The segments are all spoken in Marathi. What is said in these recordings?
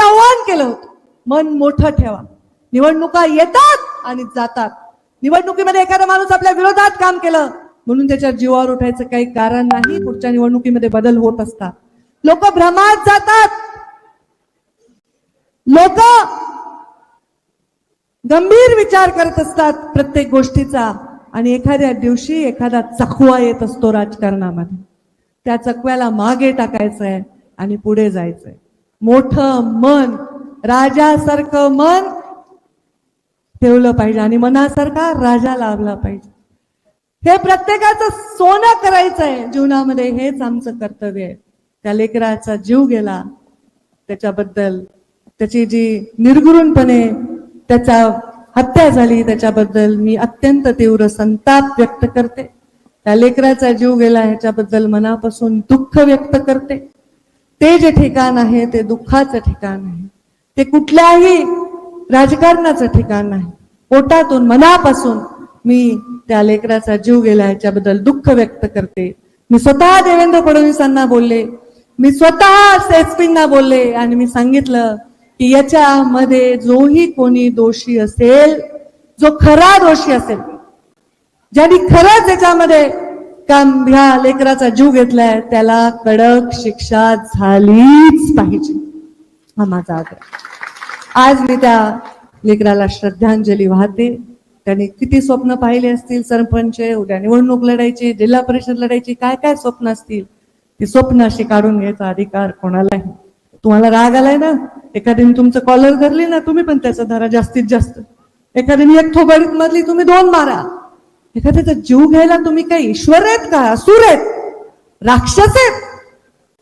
आव्हान केलं होतं. मन मोठं ठेवा. निवडणुका येतात आणि जातात. निवडणुकीमध्ये एखादा माणूस आपल्या विरोधात काम केलं म्हणून त्याच्या जीवावर उठायचं काही कारण नाही. पुढच्या निवडणुकीमध्ये बदल होत असतात. लोक भ्रमात जातात. लोक गंभीर विचार करत असतात प्रत्येक गोष्टीचा. आणि एखाद्या दिवशी एखादा चकवा येत असतो राजकारणामध्ये. त्या चकव्याला मागे टाकायचंय आणि पुढे जायचंय. मोठ मन राजासारखं मन ठेवलं पाहिजे आणि मनासारखा राजा लाभला पाहिजे. हे प्रत्येकाचं सोनं करायचंय जीवनामध्ये हेच आमचं कर्तव्य आहे. त्या लेकराचा जीव गेला त्याच्याबद्दल त्याची जी निर्गुणपणे त्याचा हत्या झाली त्याच्याबद्दल मी अत्यंत तीव्र संताप व्यक्त करते. त्या लेकराचा जीव गेला ह्याच्याबद्दल मनापासून दुःख व्यक्त करते. ते जे ठिकाण आहे ते दुःखाचं ठिकाण आहे. ते कुठल्याही राजकारणाचं ठिकाण नाही. पोटातून मनापासून मी त्या लेकराचा जीव गेला याच्याबद्दल दुःख व्यक्त करते. मी स्वतः देवेंद्र फडणवीसांना बोलले. मी स्वतः एसपींना बोलले आणि मी सांगितलं की याच्यामध्ये जोही कोणी दोषी असेल जो खरा दोषी असेल. ज्यांनी खरंच याच्यामध्ये काम ह्या लेकराचा जीव घेतलाय त्याला कडक शिक्षा झालीच पाहिजे. हा माझा आग्रह. आज मी त्या लेकराला श्रद्धांजली वाहते. त्यांनी किती स्वप्न पाहिले असतील सरपंच उद्या निवडणूक लढायची जिल्हा परिषद लढायची काय काय स्वप्न असतील? ती स्वप्न अशी काढून घ्यायचा अधिकार कोणालाही. तुम्हाला राग आलाय ना? एखाद्याने तुमचं कॉलर धरली ना तुम्ही पण त्याचा धरा जास्तीत जास्त. एखाद्याने एक थोबाडीत मारली तुम्ही दोन मारा. एखाद्याचा जीव घ्यायला तुम्ही काय ईश्वर आहेत का? असुर आहेत? राक्षस आहेत?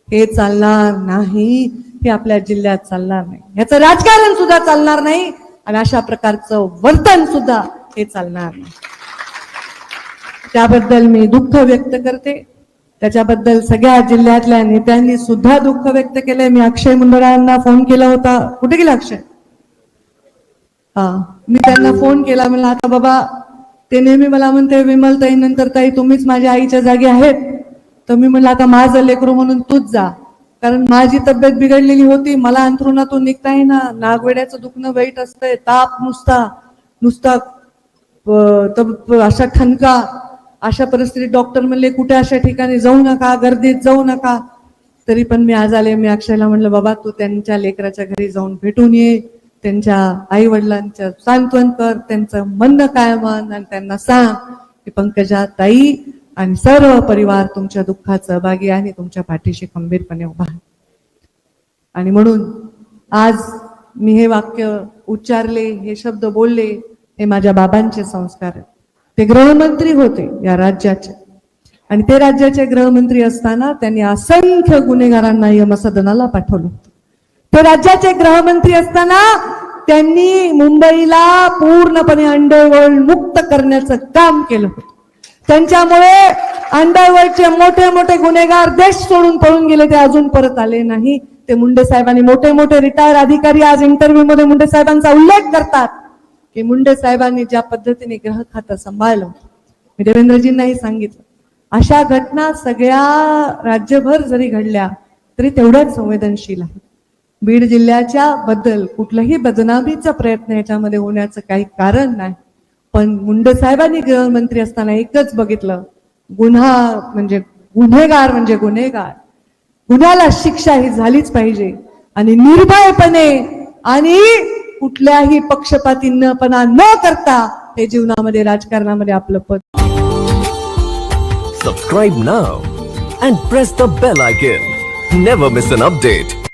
हे चालणार नाही. हे आपल्या जिल्ह्यात चालणार नाही. याचं राजकारण सुद्धा चालणार नाही. आणि अशा प्रकारचं वर्तन सुद्धा हे चालणार नाही. त्याबद्दल मी दुःख व्यक्त करते. त्याच्याबद्दल सगळ्या जिल्ह्यातल्या नेत्यांनी सुद्धा दुःख व्यक्त केलंय. मी अक्षय मुंडळांना फोन केला होता. कुठे गेला अक्षय? हा मी त्यांना फोन केला. म्हणला आता बाबा ते नेहमी मला म्हणते विमल ताई नंतर ताई तुम्हीच माझ्या आईच्या जागी आहेत. तर मी म्हणलं आता माझं लेकरू म्हणून तूच जा. कारण माझी तब्येत बिघडलेली होती मला अंथरुणातून निघता येईना नागवेड्याचं दुखणं वाईट असतंय ताप नुसता नुसता तब- अशा ठणका अशा परिस्थितीत डॉक्टर म्हणले कुठे अशा ठिकाणी जाऊ नका गर्दीत जाऊ नका. तरी पण मी आज आले मी अक्षयला म्हणलं बाबा तू त्यांच्या लेकराच्या घरी जाऊन भेटून ये. त्यांच्या आई वडिलांच्या सांत्वन कर त्यांचं मन काय म्हण आणि त्यांना सांग की पंकजा ताई आणि सर्व परिवार तुमच्या दुःखात सहभागी आहे आणि तुमच्या पाठीशी खंबीरपणे उभा आहे. आणि म्हणून आज मी हे वाक्य उच्चारले हे शब्द बोलले हे माझ्या बाबांचे संस्कार आहेत. ते गृहमंत्री होते या राज्याचे. आणि ते राज्याचे गृहमंत्री असताना त्यांनी असंख्य गुन्हेगारांना यमसदनाला पाठवलं ते राज्याचे गृहमंत्री असताना त्यांनी मुंबईला पूर्णपणे अंडरवर्ल्ड मुक्त करण्याचं काम केलं. त्यांच्यामुळे अंडरवर्ल्डचे मोठे मोठे गुन्हेगार देश सोडून पळून गेले ते अजून परत आले नाही. ते मुंडे साहेबांनी मोठे मोठे रिटायर अधिकारी आज इंटरव्ह्यू मध्ये मुंडे साहेबांचा उल्लेख करतात की मुंडे साहेबांनी ज्या पद्धतीने ग्रह खातं सांभाळलं मी देवेंद्रजींनाही सांगितलं. अशा घटना सगळ्या राज्यभर जरी घडल्या तरी तेवढ्याच संवेदनशील आहे. बीड जिल्ह्याच्या बद्दल कुठलंही बदनामीचा प्रयत्न याच्यामध्ये होण्याचं काही कारण नाही. पण मुंडे साहेबांनी गृहमंत्री असताना एकच बघितलं. गुन्हा म्हणजे गुन्हेगार म्हणजे गुन्हेगार. गुन्ह्याला शिक्षा ही झालीच पाहिजे. आणि निर्भयपणे आणि कुठल्याही पक्षपातीपणा न करता हे जीवनामध्ये राजकारणामध्ये आपलं पद. Subscribe now and press the bell icon never miss an update